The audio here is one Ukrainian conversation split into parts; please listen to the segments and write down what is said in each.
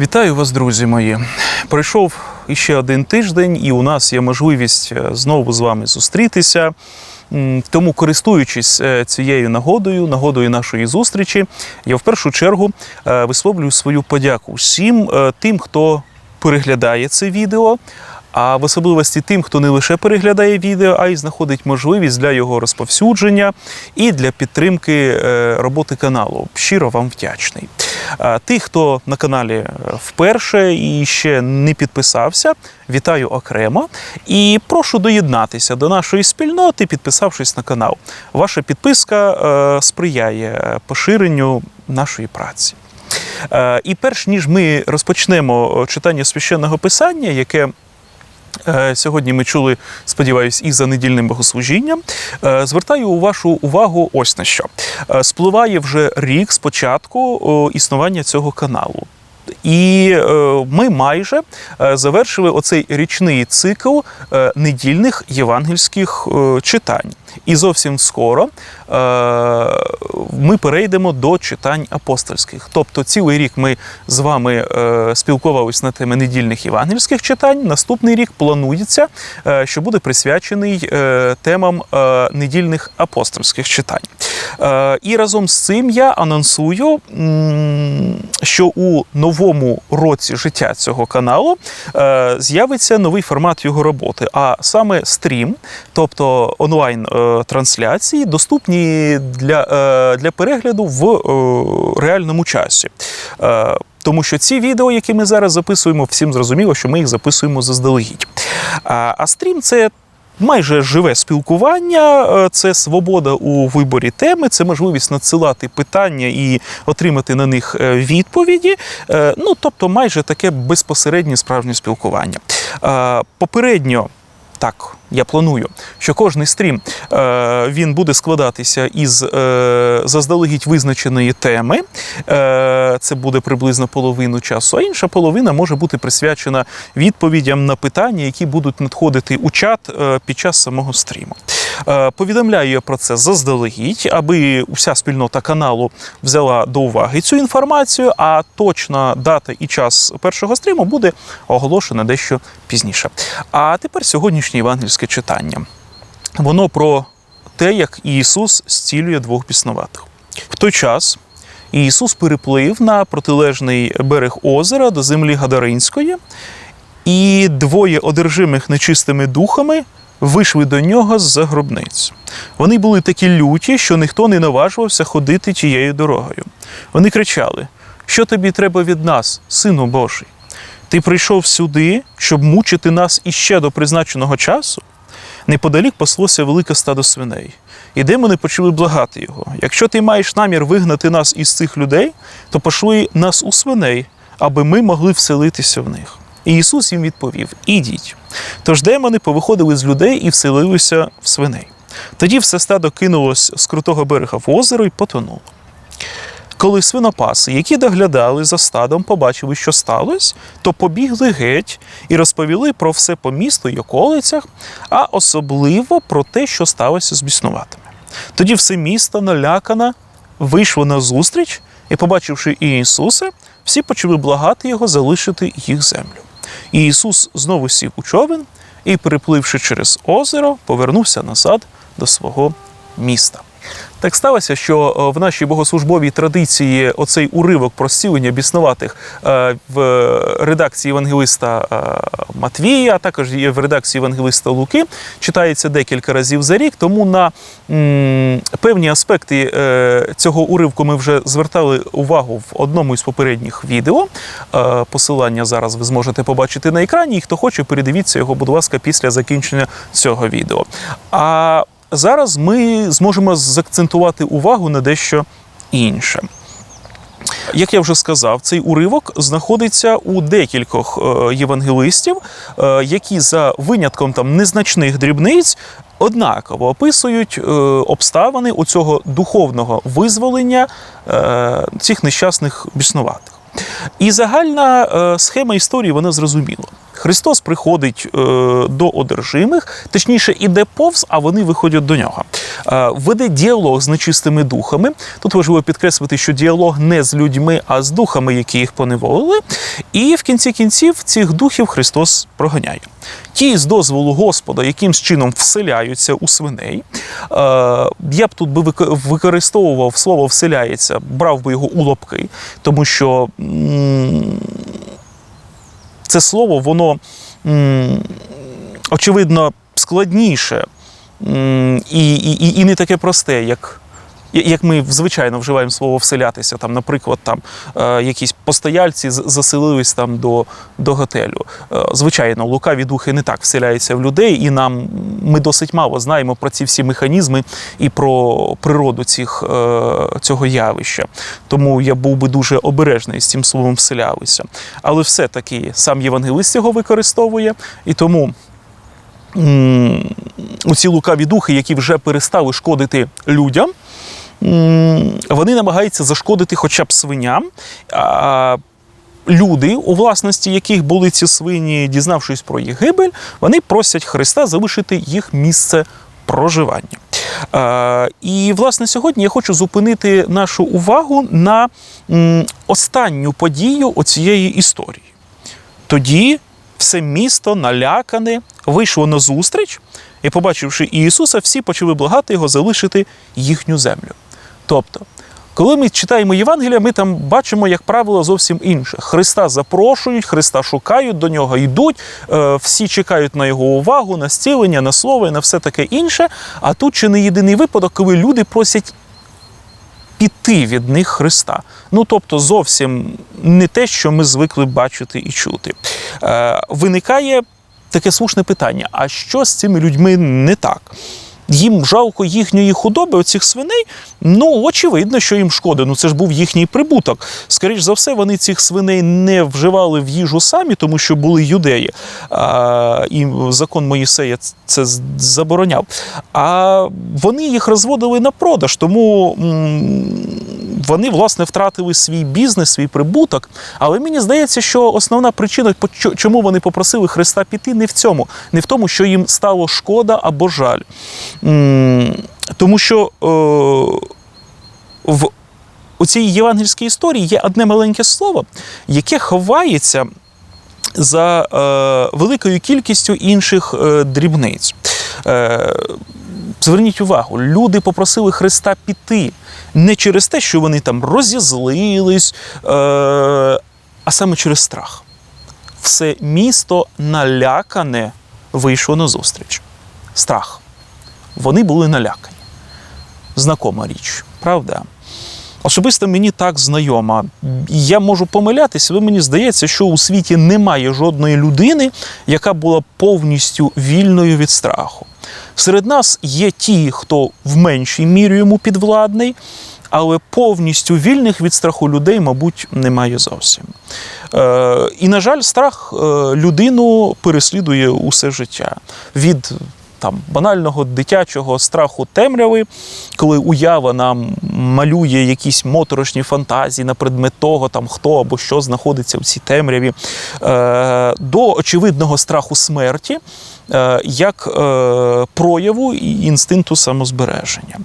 Вітаю вас, друзі мої. Пройшов іще один тиждень, і у нас є можливість е, знову з вами зустрітися. Тому, користуючись е, цією нагодою, нагодою нашої зустрічі, я в першу чергу е, висловлюю свою подяку всім тим, хто переглядає це відео. А в особливості тим, хто не лише переглядає відео, а й знаходить можливість для його розповсюдження і для підтримки е, роботи каналу. Щиро вам вдячний. Тих, хто на каналі е, вперше і ще не підписався, вітаю окремо і прошу доєднатися до нашої спільноти, підписавшись на канал. Ваша підписка е, сприяє поширенню нашої праці. І перш ніж ми розпочнемо читання священного писання, яке Сьогодні ми чули, сподіваюсь, і за недільним богослужінням. Е, Звертаю вашу увагу ось на що. Е, Спливає вже рік з початку існування цього каналу. І е, ми майже е, завершили оцей річний цикл е, недільних євангельських е, читань. І зовсім скоро е, ми перейдемо до читань апостольських. Тобто цілий рік ми з вами е, спілкувалися на теми недільних євангельських читань. Наступний рік планується, е, що буде присвячений е, темам е, недільних апостольських читань. Е, і разом з цим я анонсую, що у новому році життя цього каналу е, з'явиться новий формат його роботи, а саме стрім, тобто онлайн е, трансляції, доступні для, е, для перегляду в е, реальному часі. Е, тому що ці відео, які ми зараз записуємо, всім зрозуміло, що ми їх записуємо заздалегідь. А, стрім це майже живе спілкування, це свобода у виборі теми, це можливість надсилати питання і отримати на них відповіді. Ну, тобто, майже таке безпосереднє справжнє спілкування. Попередньо. Так, я планую, що кожний стрім е, він буде складатися із е, заздалегідь визначеної теми. Е, це буде приблизно половину часу, а інша половина може бути присвячена відповідям на питання, які будуть надходити у чат е, під час самого стріму. Е, повідомляю про це заздалегідь, аби уся спільнота каналу взяла до уваги цю інформацію. А точна дата і час першого стріму буде оголошена дещо пізніше. А тепер сьогоднішнє євангельське читання. Воно про те, як Ісус зцілює двох біснуватих. В той час Ісус переплив на протилежний берег озера до землі Гадаринської, і двоє одержимих нечистими духами вийшли до нього з-за гробниць. Вони були такі люті, що ніхто не наважувався ходити тією дорогою. Вони кричали: Що тобі треба від нас, сину Божий? Ти прийшов сюди, щоб мучити нас іще до призначеного часу? Неподалік паслося велике стадо свиней. І демони почали благати його. Якщо ти маєш намір вигнати нас із цих людей, то пошли нас у свиней, аби ми могли вселитися в них. І Ісус їм відповів: Ідіть. Тож демони повиходили з людей і вселилися в свиней. Тоді все стадо кинулось з крутого берега в озеро і потонуло. Коли свинопаси, які доглядали за стадом, побачили, що сталося, то побігли геть і розповіли про все по місту й околицях, а особливо про те, що сталося з біснуватими. Тоді все місто налякане вийшло на зустріч і, побачивши Ісуса, всі почали благати його залишити їх землю. І Ісус знову сів у човен і, перепливши через озеро, повернувся назад до свого міста. Так сталося, що е, в нашій богослужбовій традиції оцей уривок про зцілення біснуватих е, в редакції Євангелиста е, Матвія, а також є в редакції Євангелиста Луки, читається декілька разів за рік. Тому на певні аспекти цього уривку ми вже звертали увагу в одному із попередніх відео. Посилання зараз ви зможете побачити на екрані. І хто хоче, передивіться його, будь ласка, після закінчення цього відео. А зараз ми зможемо заакцентувати увагу на дещо інше. Як я вже сказав, цей уривок знаходиться у декількох е, євангелистів, е, які за винятком там незначних дрібниць однаково описують е, обставини у цього духовного визволення цих нещасних біснуватих. І загальна схема історії вона зрозуміла. Христос приходить е, до одержимих, точніше, іде повз, а вони виходять до нього. Е, веде діалог з нечистими духами. Тут важливо підкреслити, що діалог не з людьми, а з духами, які їх поневолили. І в кінці кінців цих духів Христос проганяє. Ті з дозволу Господа, якимсь чином вселяються у свиней. Е, я б тут би використовував слово вселяється, брав би його у лапки, тому що м, це слово, воно очевидно складніше і, і, і не таке просте, як. Як ми звичайно вживаємо слово вселятися, там, наприклад, там е, якісь постояльці заселились там до, до готелю. Е, звичайно, лукаві духи не так вселяються в людей, і нам ми досить мало знаємо про ці всі механізми і про природу цих, е, цього явища. Тому я був би дуже обережний з цим словом вселялися. Але все-таки сам євангелист його використовує, і тому м, оці лукаві духи, які вже перестали шкодити людям, вони намагаються зашкодити хоча б свиням. Люди, у власності яких були ці свині, дізнавшись про їх гибель, вони просять Христа залишити їх місце проживання. І, власне, сьогодні я хочу зупинити нашу увагу на останню подію оцієї історії. Тоді все місто налякане вийшло на зустріч, і, побачивши Ісуса, всі почали благати його залишити їхню землю. Тобто, коли ми читаємо Євангелія, ми там бачимо, як правило, зовсім інше. Христа запрошують, Христа шукають, до нього йдуть, е, всі чекають на його увагу, на зцілення, на слово і на все таке інше. А тут чи не єдиний випадок, коли люди просять піти від них Христа. Ну тобто, зовсім не те, що ми звикли бачити і чути. Е, виникає таке слушне питання: а що з цими людьми не так? Їм жалко їхньої худоби, оцих свиней. Ну, очевидно, що їм шкода. Ну це ж був їхній прибуток. Скоріше за все, вони цих свиней не вживали в їжу самі, тому що були юдеї. А, і закон Моїсея це забороняв. А вони їх розводили на продаж, тому вони власне втратили свій бізнес, свій прибуток. Але мені здається, що основна причина, чому вони попросили Христа піти, не в цьому, не в тому, що їм стало шкода або жаль. Тому що е, в у цій євангельській історії є одне маленьке слово, яке ховається за е, великою кількістю інших е, дрібниць. Зверніть увагу, люди попросили Христа піти не через те, що вони там розізлились, е, а саме через страх. Все місто налякане вийшло на зустріч. Страх. Вони були налякані. Знакома річ, правда? Особисто мені так знайома. Я можу помилятися, але мені здається, що у світі немає жодної людини, яка була повністю вільною від страху. Серед нас є ті, хто в меншій мірі йому підвладний, але повністю вільних від страху людей, мабуть, немає зовсім. Е, і, на жаль, страх е, людину переслідує усе життя. Від там банального дитячого страху темряви, коли уява нам малює якісь моторошні фантазії на предмет того, там хто або що знаходиться в цій темряві, е, до очевидного страху смерті. е, Як е, прояву і інстинкту самозбереження.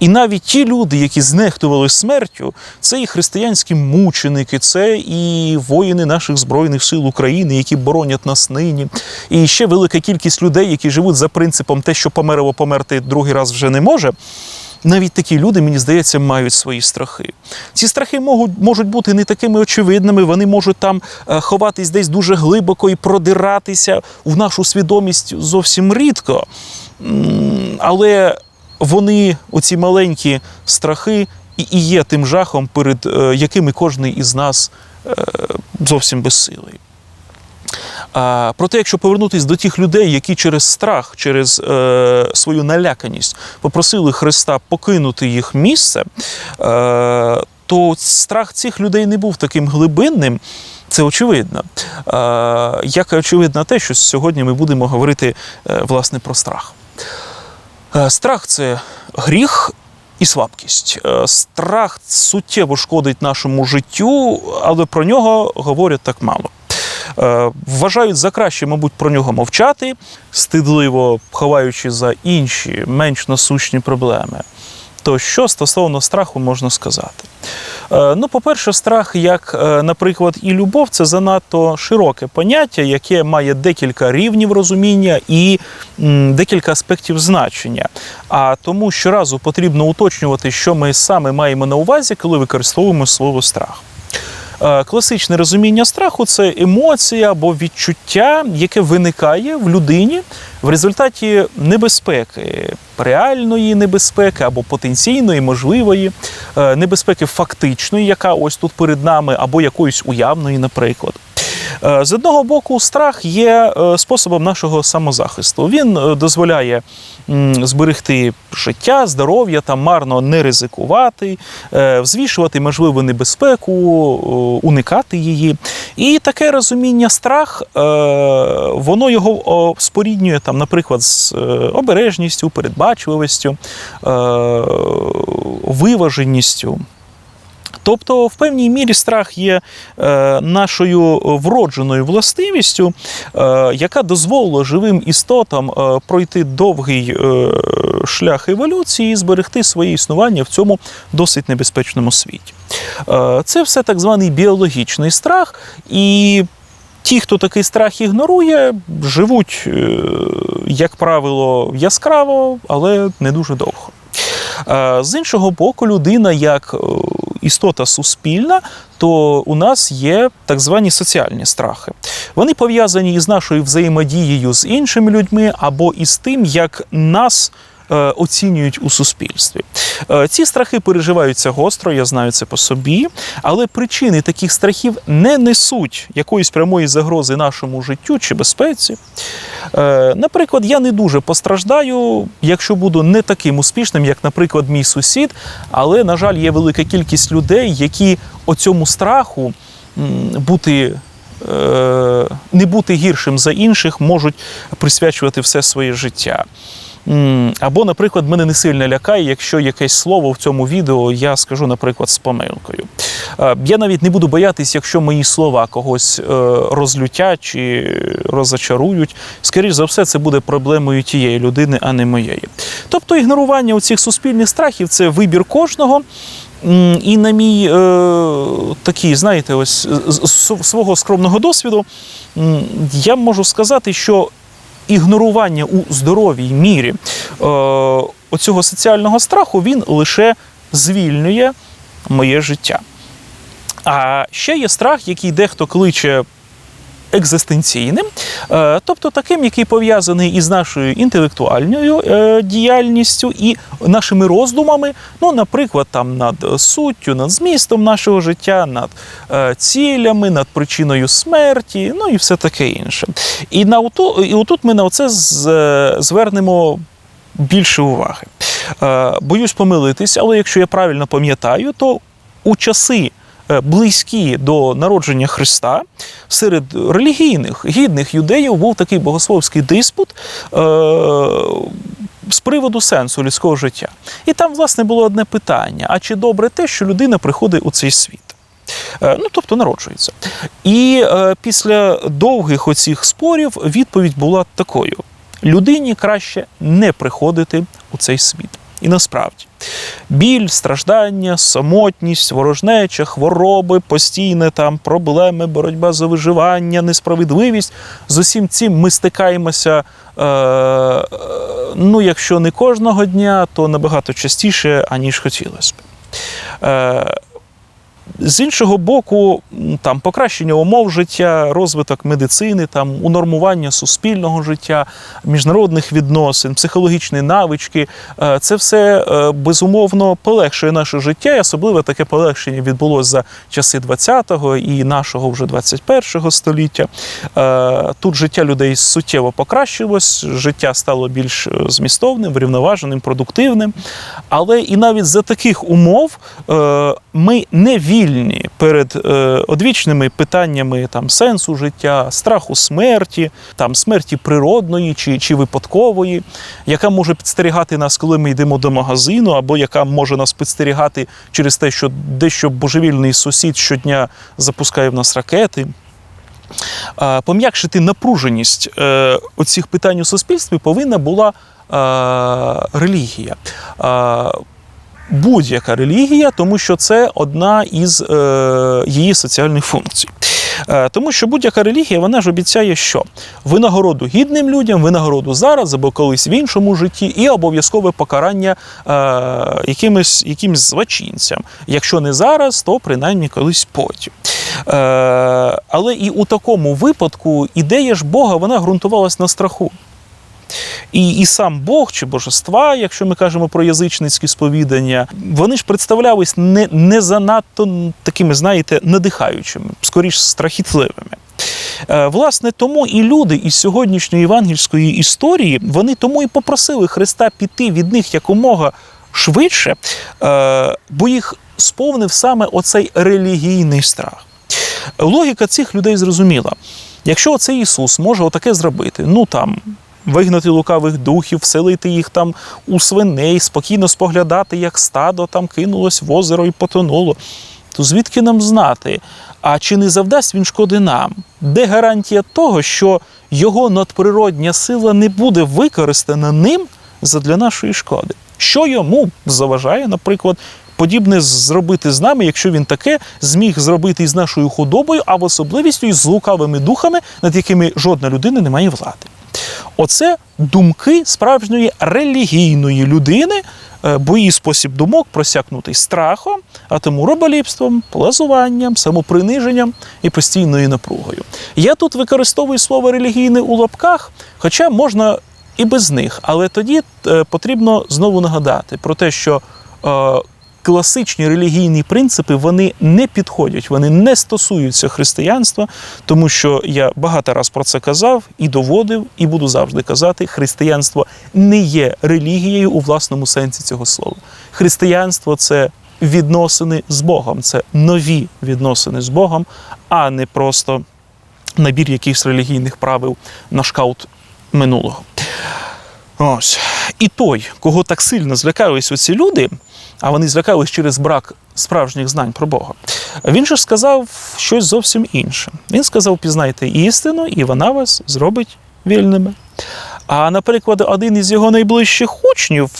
І навіть ті люди, які знехтували смертю, це і християнські мученики, це і воїни наших Збройних сил України, які боронять нас нині. І ще велика кількість людей, які живуть за принципом те, що померло померти другий раз вже не може. Навіть такі люди, мені здається, мають свої страхи. Ці страхи можуть, можуть бути не такими очевидними, вони можуть там е, ховатись десь дуже глибоко і продиратися в нашу свідомість зовсім рідко. Але вони, оці маленькі страхи, і і є тим жахом, перед е, якими кожен із нас е, зовсім безсилий. А, проте, якщо повернутися до тих людей, які через страх, через е, свою наляканість попросили Христа покинути їх місце, е, то страх цих людей не був таким глибинним. Це очевидно. Е, як очевидно те, що сьогодні ми будемо говорити е, власне про страх. Е, Страх це гріх і слабкість. Е, Страх суттєво шкодить нашому життю, але про нього говорять так мало. е, вважають за краще, мабуть, про нього мовчати, стидливо ховаючи за інші менш насущні проблеми. То що стосовно страху можна сказати? Е, Ну, по-перше, страх, як, е, наприклад, і любов, це занадто широке поняття, яке має декілька рівнів розуміння і декілька аспектів значення. А тому щоразу потрібно уточнювати, що ми саме маємо на увазі, коли використовуємо слово страх. Е, Класичне розуміння страху це емоція або відчуття, яке виникає в людині в результаті небезпеки, реальної небезпеки або потенційної, можливої, е, небезпеки фактичної, яка ось тут перед нами, або якоїсь уявної, наприклад. Е, З одного боку, страх є е, способом нашого самозахисту. Він е, дозволяє зберегти життя, здоров'я та марно не ризикувати, взвішувати можливу небезпеку, уникати її. І таке розуміння страх, воно його споріднює там, наприклад, з обережністю, передбачливістю, виваженістю. Тобто, в певній мірі страх є е, нашою вродженою властивістю, е, яка дозволила живим істотам е, пройти довгий шлях еволюції і зберегти своє існування в цьому досить небезпечному світі. Це все так званий біологічний страх, і ті, хто такий страх ігнорує, живуть, як правило, яскраво, але не дуже довго. Е, З іншого боку, людина як е, істота суспільна, то у нас є так звані соціальні страхи. Вони пов'язані із нашою взаємодією з іншими людьми або із тим, як нас. Е, Оцінюють у суспільстві. Е, Ці страхи переживаються гостро, я знаю це по собі, але причини таких страхів не несуть якоїсь прямої загрози нашому життю чи безпеці. Е, Наприклад, я не дуже постраждаю, якщо буду не таким успішним, як, наприклад, мій сусід. Але, на жаль, є велика кількість людей, які оцьому страху бути. Не бути гіршим за інших можуть присвячувати все своє життя. Або, наприклад, мене не сильно лякає, якщо якесь слово в цьому відео я скажу, наприклад, з помилкою. Е, Я навіть не буду боятись, якщо мої слова когось е, розлютять чи розочарують. Скоріш за все, це буде проблемою тієї людини, а не моєї. Тобто, ігнорування цих суспільних страхів це вибір кожного. І на мій е, такий, знаєте, ось з свого скромного досвіду, я можу сказати, що ігнорування у здоровій мірі е, оцього соціального страху він лише звільнює моє життя. А ще є страх, який дехто кличе екзистенційним, е, тобто таким, який пов'язаний із нашою інтелектуальною е, діяльністю і нашими роздумами, ну, наприклад, там над суттю, над змістом нашого життя, над е, цілями, над причиною смерті, ну і все таке інше. І на ото, і отут ми на це е, звернемо більше уваги. Е, Боюсь помилитись, але якщо я правильно пам'ятаю, то у часи е, близькі до народження Христа серед релігійних гідних юдеїв був такий богословський диспут. е, З приводу сенсу людського життя. І там, власне, було одне питання: а чи добре те, що людина приходить у цей світ? Е, Ну, тобто народжується. І е, після довгих оцих спорів відповідь була такою: людині краще не приходити у цей світ. І насправді біль, страждання, самотність, ворожнеча, хвороби, постійне там проблеми, боротьба за виживання, несправедливість. З усім цим ми стикаємося. Е, е, ну, якщо не кожного дня, то набагато частіше, аніж хотілося б. Е, з іншого боку, там покращення умов життя, розвиток медицини, там унормування суспільного життя, міжнародних відносин, психологічні навички е, це все е, безумовно полегшує наше життя. І особливо таке полегшення відбулося за часи 20-го і нашого вже 21-го століття. Е, Тут життя людей суттєво покращилось, життя стало більш змістовним, врівноваженим, продуктивним. Але і навіть за таких умов ми не вільні перед е, одвічними питаннями там сенсу життя, страху смерті, там смерті природної чи, чи випадкової, яка може підстерігати нас, коли ми йдемо до магазину, або яка може нас підстерігати через те, що дещо божевільний сусід щодня запускає в нас ракети. е, пом'якшити напруженість е, оцих питань у суспільстві повинна була е, релігія. Будь-яка релігія, тому що це одна із е, її соціальних функцій. Е, тому що будь-яка релігія вона ж обіцяє, що винагороду гідним людям, винагороду зараз або колись в іншому житті, і обов'язкове покарання е, якимось, якимсь злочинцям. Якщо не зараз, то принаймні колись потім. Е, але і у такому випадку ідея ж Бога вона ґрунтувалась на страху. І, і сам Бог чи божества, якщо ми кажемо про язичницькі сповідання, вони ж представлялись не, не занадто такими, знаєте, надихаючими, скоріш страхітливими. Е, Власне, тому і люди із сьогоднішньої євангельської історії вони тому і попросили Христа піти від них якомога швидше, е, бо їх сповнив саме оцей релігійний страх. Логіка цих людей зрозуміла. Якщо оцей Ісус може отаке зробити, ну там вигнати лукавих духів, вселити їх там у свиней, спокійно споглядати, як стадо там кинулось в озеро і потонуло, то звідки нам знати? А чи не завдасть він шкоди нам? Де гарантія того, що його надприродня сила не буде використана ним задля нашої шкоди? Що йому заважає, наприклад, подібне зробити з нами, якщо він таке зміг зробити із нашою худобою, а в особливістю із лукавими духами, над якими жодна людина не має влади? Оце думки справжньої релігійної людини, е, бо її спосіб думок просякнутий страхом, а тому роболіпством, плазуванням, самоприниженням і постійною напругою. Я тут використовую слово релігійне у лапках, хоча можна і без них, але тоді е, потрібно знову нагадати про те, що е, класичні релігійні принципи вони не підходять, вони не стосуються християнства, тому що я багато раз про це казав і доводив, і буду завжди казати: християнство не є релігією у власному сенсі цього слова. Християнство це відносини з Богом, це нові відносини з Богом, а не просто набір якихось релігійних правил на шкаут минулого. Ось. І той, кого так сильно злякались оці люди, а вони злякались через брак справжніх знань про Бога. Він же ж сказав щось зовсім інше. Він сказав: пізнайте істину, і вона вас зробить вільними. А, наприклад, один із його найближчих учнів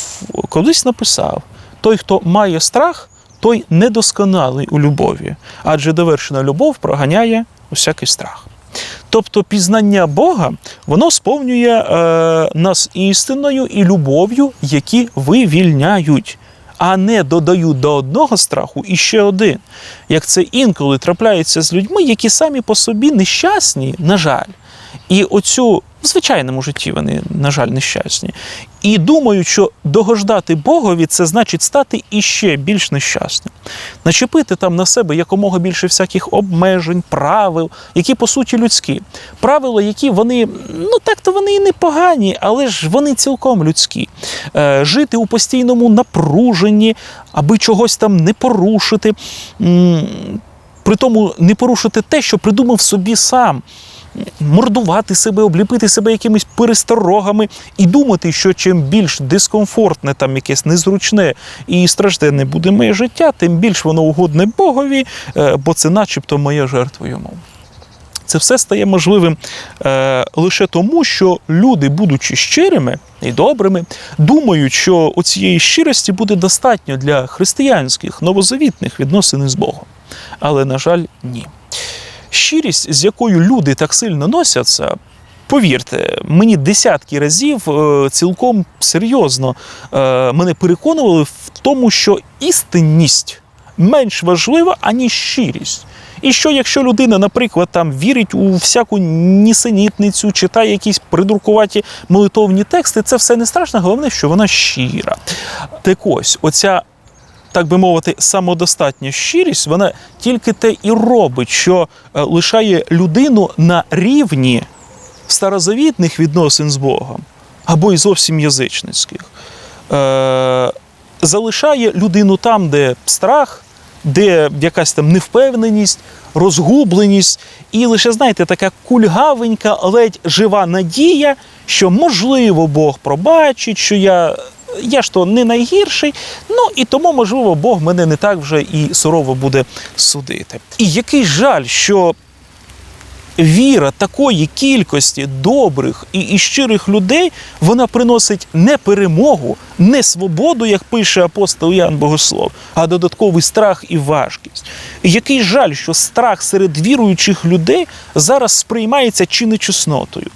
колись написав: той, хто має страх, той недосконалий у любові, адже довершена любов проганяє усякий страх. Тобто пізнання Бога воно сповнює е, нас істиною і любов'ю, які вивільняють, а не додаю до одного страху і ще один. Як це інколи трапляється з людьми, які самі по собі нещасні, на жаль. І оцю в звичайному житті вони, на жаль, нещасні. І думають, що догождати Богові це значить стати іще більш нещасним. Начепити там на себе якомога більше всяких обмежень, правил, які по суті людські. Правила, які вони, ну так-то вони і не погані, але ж вони цілком людські. Е, жити у постійному напруженні, аби чогось там не порушити. При тому не порушити те, що придумав собі сам мордувати себе, обліпити себе якимись пересторогами і думати, що чим більш дискомфортне, там якесь незручне і стражденне буде моє життя, тим більш воно угодне Богові, е, бо це начебто моя жертва йому. Це все стає можливим е, лише тому, що люди, будучи щирими і добрими, думають, що у цієї щирості буде достатньо для християнських новозавітних відносин з Богом. Але, на жаль, ні. Щирість, з якою люди так сильно носяться, повірте, мені десятки разів е, цілком серйозно е, мене переконували в тому, що істинність менш важлива, аніж щирість. І що якщо людина, наприклад, там вірить у всяку нісенітницю, читає якісь придуркуваті молитовні тексти, це все не страшно, головне, що вона щира. Так ось, оця так би мовити, самодостатня щирість, вона тільки те і робить, що е, лишає людину на рівні старозавітних відносин з Богом або й зовсім язичницьких. Е, залишає людину там, де страх, де якась там невпевненість, розгубленість, і лише, знаєте, така кульгавенька, ледь жива надія, що можливо Бог пробачить, що я я ж то не найгірший, ну і тому, можливо, Бог мене не так вже і сурово буде судити. І який жаль, що віра такої кількості добрих і, і щирих людей вона приносить не перемогу, не свободу, як пише апостол Ян Богослов, а додатковий страх і важкість. Який жаль, що страх серед віруючих людей зараз сприймається чи не чеснотою.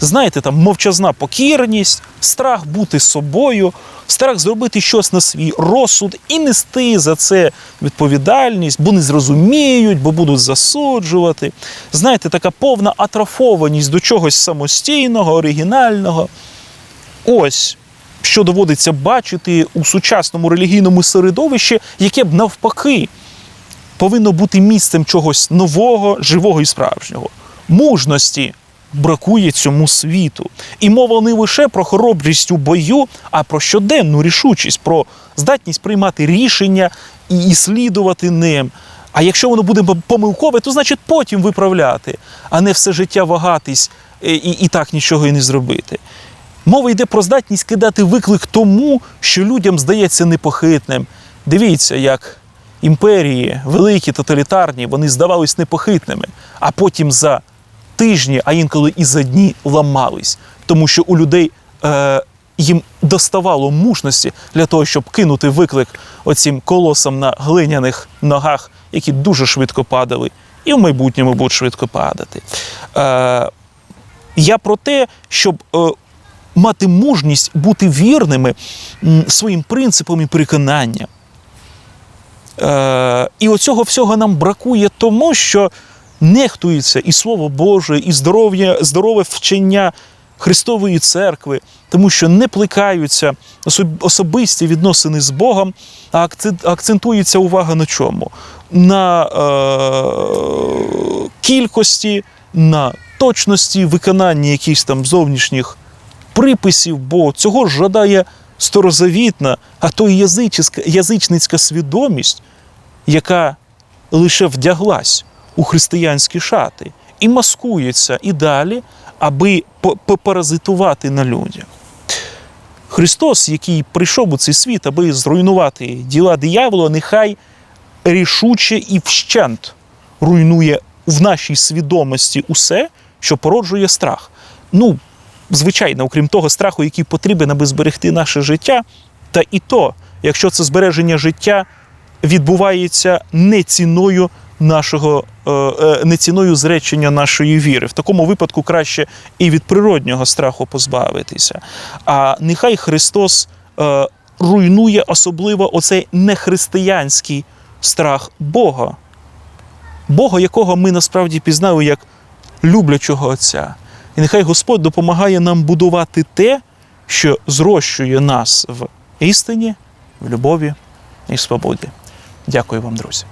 Знаєте, там мовчазна покірність, страх бути собою, страх зробити щось на свій розсуд і нести за це відповідальність, бо не зрозуміють, бо будуть засуджувати. Знаєте, така повна атрофованість до чогось самостійного, оригінального. Ось що доводиться бачити у сучасному релігійному середовищі, яке б навпаки повинно бути місцем чогось нового, живого і справжнього. Мужності бракує цьому світу. І мова не лише про хоробрість у бою, а про щоденну рішучість, про здатність приймати рішення і, слідувати ним. А якщо воно буде помилкове, то значить потім виправляти, а не все життя вагатись е, і, і так нічого і не зробити. Мова йде про здатність кидати виклик тому, що людям здається непохитним. Дивіться, як імперії, великі, тоталітарні, вони здавались непохитними, а потім за тижні, а інколи і за дні ламались, тому що у людей е, їм доставало мужності для того, щоб кинути виклик оцім колосам на глиняних ногах, які дуже швидко падали, і в майбутньому будуть швидко падати. Е, я про те, щоб е, мати мужність бути вірними своїм принципам і переконанням. Е, і оцього всього нам бракує тому, що нехтується і Слово Боже, і здоров'я, здорове вчення Христової церкви, тому що не плекаються особисті відносини з Богом, а акцентується увага на чому? На е- кількості, на точності виконання якихось там зовнішніх приписів, бо цього ж жадає старозавітна, а то язичницька, язичницька свідомість, яка лише вдяглась у християнські шати і маскується і далі, аби по- попаразитувати на людях. Христос, який прийшов у цей світ, аби зруйнувати діла диявола, нехай рішуче і вщент руйнує в нашій свідомості усе, що породжує страх. Ну, звичайно, окрім того страху, який потрібен, аби зберегти наше життя, та і то, якщо це збереження життя відбувається не ціною нашого, е, е, не ціною зречення нашої віри. В такому випадку краще і від природнього страху позбавитися. А нехай Христос е, руйнує особливо оцей нехристиянський страх Бога. Бога, якого ми насправді пізнали як люблячого Отця. І нехай Господь допомагає нам будувати те, що зрощує нас в істині, в любові і свободі. Дякую вам, друзі.